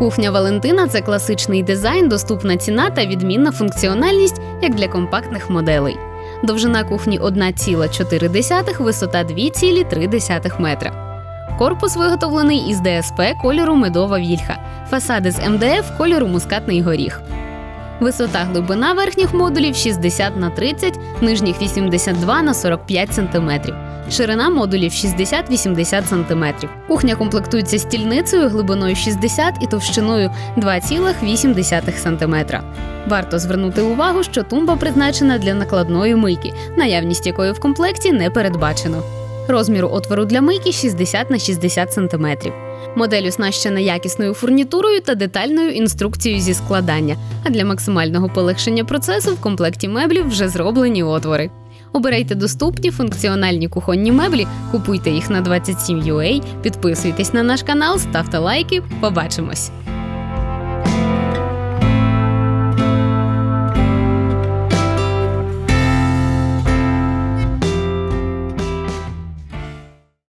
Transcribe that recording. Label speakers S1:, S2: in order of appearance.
S1: Кухня Валентина це класичний дизайн, доступна ціна та відмінна функціональність як для компактних моделей. Довжина кухні 1,4, висота 2,3 метра. Корпус виготовлений із ДСП кольору медова вільха, фасади з МДФ кольору мускатний горіх. Висота глибина верхніх модулів 60 на 30, нижніх 82 на 45 см. Ширина модулів 60-80 см. Кухня комплектується стільницею глибиною 60 і товщиною 2,8 см. Варто звернути увагу, що тумба призначена для накладної мийки, наявність якої в комплекті не передбачено. Розміру отвору для мийки 60 на 60 см. Модель оснащена якісною фурнітурою та детальною інструкцією зі складання. А для максимального полегшення процесу в комплекті меблів вже зроблені отвори. Обирайте доступні функціональні кухонні меблі, купуйте їх на 27UA, підписуйтесь на наш канал, ставте лайки. Побачимось!